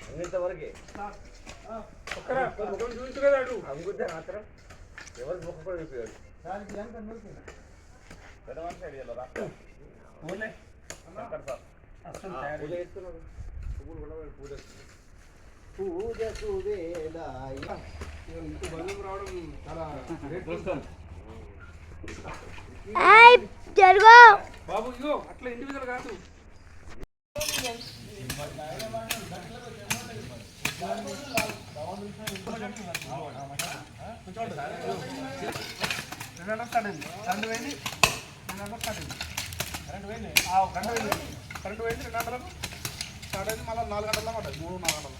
అంగినంత వరకే? చూసుకున్నాడు అంగుతే మాత్రం ఎవరు ముఖం కూడా చెప్పాడు దానికి ఎంత పెద్ద మనిషి అడిగారు రా పూజ. చేస్తున్నాడు. పువ్వులు కూడా పూజ పూజకు వేళ రావడం చాలా జరుగు. బాబు ఇగో అట్లా ఇండివిజువల్ కాదు రెండు గంటలు స్టార్ట్ అయింది కరెంట్ పోయింది రెండు వందలు స్టార్ట్ అయింది కరెంట్ పోయింది ఆ, గంట పోయింది కరెంట్ రెండు గంటలకు స్టార్ట్ అయింది మళ్ళీ నాలుగు గంటల పడ్డది మూడు నాలుగు గంటలు పడం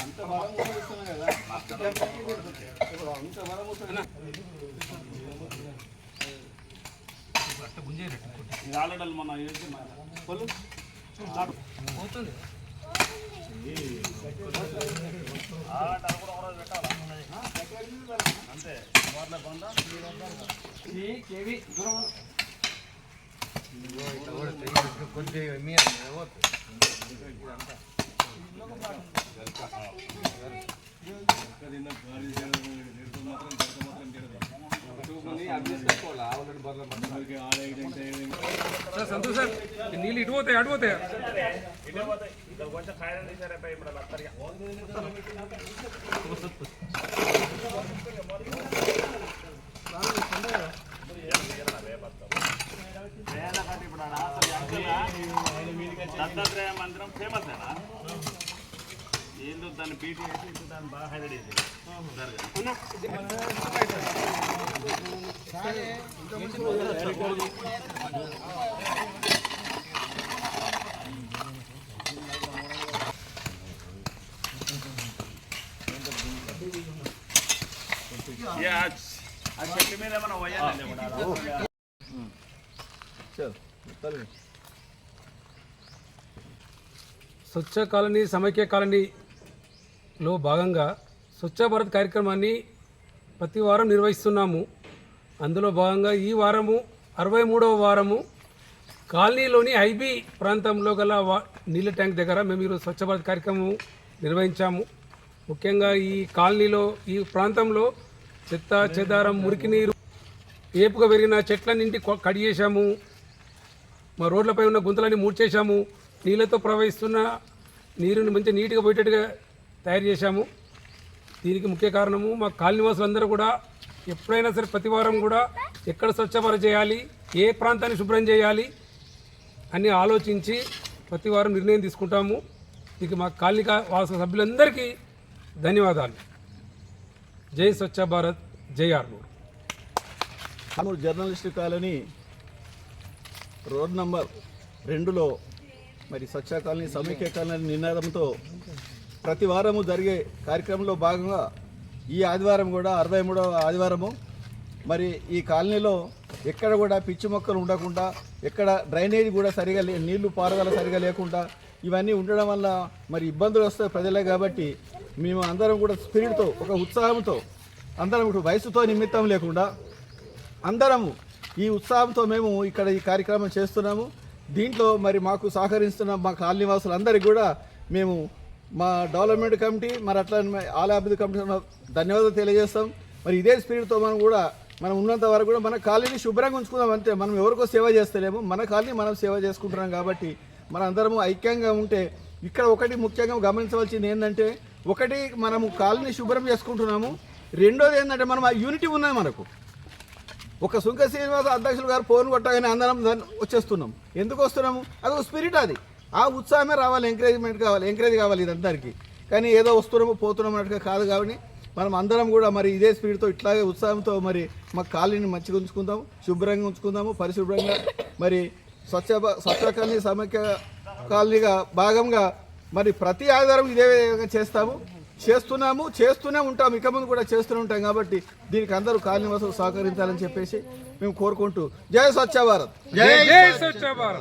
అంత బలం కదా అంత బలం ఆల్రెడీ మన కొలు పోతుంది అంతే దూరం. సార్ సంతోష్ సార్ నీళ్ళు ఇటు పోతాయి అటు పోతాయి? కొంచెం కాయలు తీసారైపోయి ఇప్పుడు దత్తాత్రేయ మందిరం ఫేమస్ ఏనా ఏందో దాన్ని బీటీ వేసి దాన్ని బాగా హైలైట్ చేసి ఆ. చెట్టు మీద ఏమైనా పోయాలి స్వచ్ఛ కాలనీ సమైక్య కాలనీలో భాగంగా స్వచ్ఛ భారత్ కార్యక్రమాన్ని ప్రతి వారం నిర్వహిస్తున్నాము. అందులో భాగంగా ఈ వారము అరవై మూడవ వారము కాలనీలోని ఐబీ ప్రాంతంలో గల వా నీళ్ళ ట్యాంక్ దగ్గర మేము ఈరోజు స్వచ్ఛ భారత్ కార్యక్రమం నిర్వహించాము. ముఖ్యంగా ఈ కాలనీలో ఈ ప్రాంతంలో చెత్త చెదారం మురికి నీరు ఏపుగా పెరిగిన చెట్లన్నింటి కొ- కట్ చేశాము మా రోడ్లపై ఉన్న గుంతలన్నీ మూడ్చేశాము నీళ్ళతో ప్రవహిస్తున్న నీరుని మంచి నీట్గా పోయేటట్టుగా తయారు చేశాము. దీనికి ముఖ్య కారణము మా కాలనీవాసులందరూ కూడా ఎప్పుడైనా సరే ప్రతి వారం కూడా ఎక్కడ స్వచ్ఛపర చేయాలి ఏ ప్రాంతాన్ని శుభ్రం చేయాలి అని ఆలోచించి ప్రతి వారం నిర్ణయం తీసుకుంటాము. దీనికి మా కాలనీ కా- సభ్యులందరికీ ధన్యవాదాలు. జై స్వచ్ఛ భారత్ జై Armoor. Armoor journalist colony road number రెండులో మరి స్వచ్ఛ కాలనీ సమైక్య కాలనీ నినాదంతో ప్రతి వారము జరిగే కార్యక్రమంలో భాగంగా ఈ ఆదివారం కూడా అరవై మూడవ ఆదివారము మరి ఈ కాలనీలో ఎక్కడ కూడా పిచ్చి మొక్కలు ఉండకుండా ఎక్కడ డ్రైనేజ్ కూడా సరిగా లే నీళ్ళు పారుదల సరిగా లేకుండా ఇవన్నీ ఉండడం వల్ల మరి ఇబ్బందులు వస్తాయి ప్రజలే కాబట్టి మేము అందరం కూడా స్పిరిట్తో ఒక ఉత్సాహంతో అందరం ఇప్పుడు వయసుతో నిమిత్తం లేకుండా అందరము ఈ ఉత్సాహంతో మేము ఇక్కడ ఈ కార్యక్రమం చేస్తున్నాము. దీంట్లో మరి మాకు సహకరిస్తున్న మా కాలనీ వాసులందరికీ కూడా మేము మా డెవలప్మెంట్ కమిటీ మరి అట్లా ఆల్ అభివృద్ధి కమిటీ ధన్యవాదాలు తెలియజేస్తాం. మరి ఇదే స్పీడ్తో మనం కూడా మనం ఉన్నంత వరకు కూడా మన కాలనీని శుభ్రంగా ఉంచుకుందాం అంతే. మనం ఎవరికో సేవ చేస్తలేము. మన కాలనీ మనం సేవ చేసుకుంటున్నాం కాబట్టి మన అందరము ఐక్యంగా ఉంటే ఇక్కడ ఒకటి ముఖ్యంగా గమనించవలసింది ఏంటంటే ఒకటి మనము కాలనీ శుభ్రం చేసుకుంటున్నాము. రెండోది ఏంటంటే మనం ఆ యూనిటీ ఉన్నది మనకు. ఒక సుంక శ్రీనివాస అధ్యక్షులు గారు ఫోన్ కొట్టగానే అందరం దాన్ని వచ్చేస్తున్నాం. ఎందుకు వస్తున్నాము? అది ఒక స్పిరిట్ అది. ఆ ఉత్సాహమే రావాలి ఎంకరేజ్మెంట్ కావాలి ఎంకరేజ్ కావాలి ఇదందరికీ కానీ ఏదో వస్తున్నాము పోతున్నాము అన్నట్టుగా కాదు కాబట్టి మనం అందరం కూడా మరి ఇదే స్పీడ్తో ఇట్లాగే ఉత్సాహంతో మరి మా కాలనీని మంచిగా ఉంచుకుందాము శుభ్రంగా ఉంచుకుందాము పరిశుభ్రంగా మరి స్వచ్ఛ స్వచ్ఛ కాలనీ సమైక్య కాలనీగా భాగంగా మరి ప్రతి ఆధారం ఇదే విధంగా చేస్తాము. చేస్తున్నాము చేస్తూనే ఉంటాం ఇక ముందు కూడా చేస్తూనే ఉంటాం కాబట్టి దీనికి అందరూ కాలనీ వాసులు సహకరించాలని చెప్పేసి మేము కోరుకుంటూ. జై స్వచ్ఛ భారత్. జై స్వచ్ఛ భారత్.